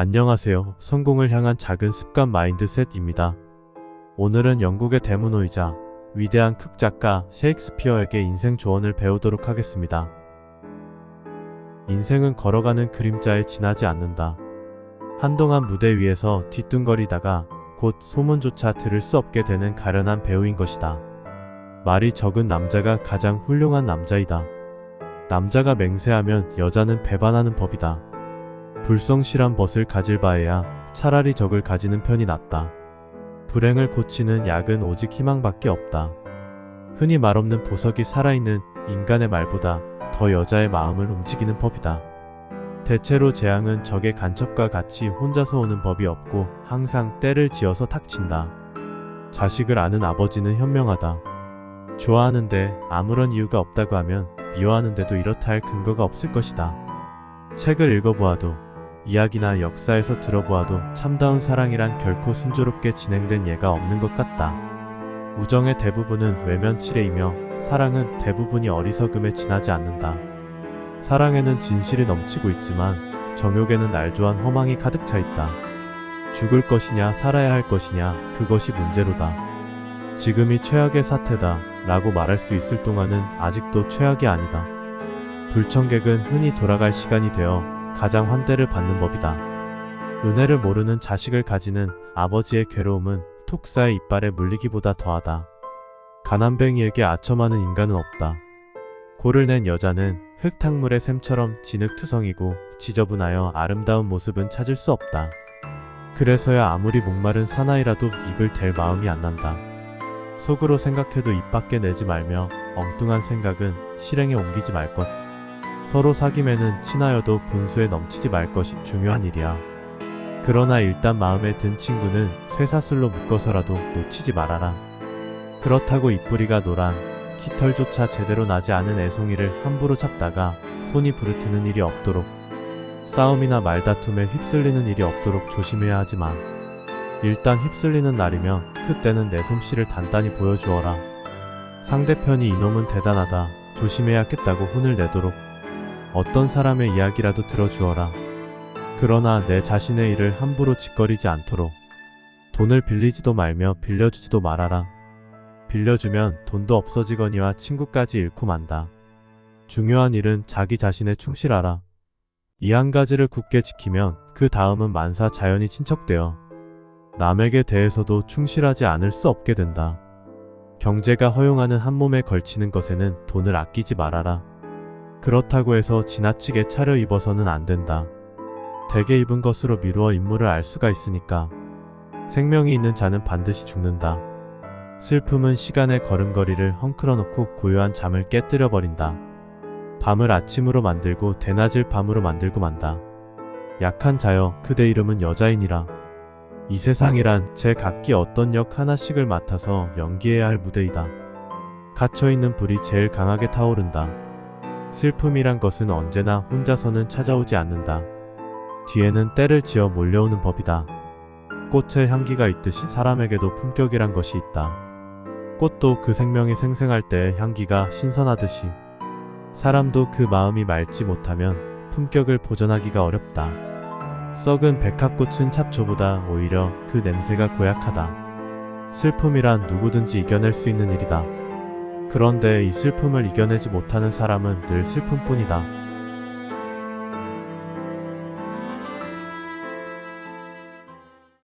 안녕하세요. 성공을 향한 작은 습관 마인드셋입니다. 오늘은 영국의 대문호이자 위대한 극작가 셰익스피어에게 인생 조언을 배우도록 하겠습니다. 인생은 걸어가는 그림자에 지나지 않는다. 한동안 무대 위에서 뒤뚱거리다가 곧 소문조차 들을 수 없게 되는 가련한 배우인 것이다. 말이 적은 남자가 가장 훌륭한 남자이다. 남자가 맹세하면 여자는 배반하는 법이다. 불성실한 벗을 가질 바에야 차라리 적을 가지는 편이 낫다. 불행을 고치는 약은 오직 희망밖에 없다. 흔히 말없는 보석이 살아있는 인간의 말보다 더 여자의 마음을 움직이는 법이다. 대체로 재앙은 적의 간첩과 같이 혼자서 오는 법이 없고 항상 때를 지어서 탁친다. 자식을 아는 아버지는 현명하다. 좋아하는데 아무런 이유가 없다고 하면 미워하는데도 이렇다 할 근거가 없을 것이다. 책을 읽어보아도 이야기나 역사에서 들어보아도 참다운 사랑이란 결코 순조롭게 진행된 예가 없는 것 같다. 우정의 대부분은 외면치레이며 사랑은 대부분이 어리석음에 지나지 않는다. 사랑에는 진실이 넘치고 있지만 정욕에는 날조한 허망이 가득 차 있다. 죽을 것이냐 살아야 할 것이냐 그것이 문제로다. 지금이 최악의 사태다 라고 말할 수 있을 동안은 아직도 최악이 아니다. 불청객은 흔히 돌아갈 시간이 되어 가장 환대를 받는 법이다. 은혜를 모르는 자식을 가지는 아버지의 괴로움은 톡사의 이빨에 물리기보다 더하다. 가난뱅이에게 아첨하는 인간은 없다. 골을 낸 여자는 흙탕물의 샘처럼 진흙투성이고 지저분하여 아름다운 모습은 찾을 수 없다. 그래서야 아무리 목마른 사나이라도 입을 댈 마음이 안 난다. 속으로 생각해도 입 밖에 내지 말며 엉뚱한 생각은 실행에 옮기지 말 것. 서로 사귐에는 친하여도 분수에 넘치지 말 것이 중요한 일이야. 그러나 일단 마음에 든 친구는 쇠사슬로 묶어서라도 놓치지 말아라. 그렇다고 입뿌리가 노란 깃털조차 제대로 나지 않은 애송이를 함부로 잡다가 손이 부르트는 일이 없도록 싸움이나 말다툼에 휩쓸리는 일이 없도록 조심해야 하지만 일단 휩쓸리는 날이면 그때는 내 솜씨를 단단히 보여주어라. 상대편이 이놈은 대단하다. 조심해야겠다고 혼을 내도록 어떤 사람의 이야기라도 들어주어라. 그러나 내 자신의 일을 함부로 짓거리지 않도록 돈을 빌리지도 말며 빌려주지도 말아라. 빌려주면 돈도 없어지거니와 친구까지 잃고 만다. 중요한 일은 자기 자신에 충실하라. 이 한 가지를 굳게 지키면 그 다음은 만사 자연히 친척되어 남에게 대해서도 충실하지 않을 수 없게 된다. 경제가 허용하는 한 몸에 걸치는 것에는 돈을 아끼지 말아라. 그렇다고 해서 지나치게 차려 입어서는 안 된다. 대게 입은 것으로 미루어 인물을 알 수가 있으니까. 생명이 있는 자는 반드시 죽는다. 슬픔은 시간의 걸음걸이를 헝클어 놓고 고요한 잠을 깨뜨려 버린다. 밤을 아침으로 만들고 대낮을 밤으로 만들고 만다. 약한 자여 그대 이름은 여자이니라. 이 세상이란 제 각기 어떤 역 하나씩을 맡아서 연기해야 할 무대이다. 갇혀있는 불이 제일 강하게 타오른다. 슬픔이란 것은 언제나 혼자서는 찾아오지 않는다. 뒤에는 때를 지어 몰려오는 법이다. 꽃의 향기가 있듯이 사람에게도 품격이란 것이 있다. 꽃도 그 생명이 생생할 때 향기가 신선하듯이 사람도 그 마음이 맑지 못하면 품격을 보존하기가 어렵다. 썩은 백합꽃은 잡초보다 오히려 그 냄새가 고약하다. 슬픔이란 누구든지 이겨낼 수 있는 일이다. 그런데 이 슬픔을 이겨내지 못하는 사람은 늘 슬픔뿐이다.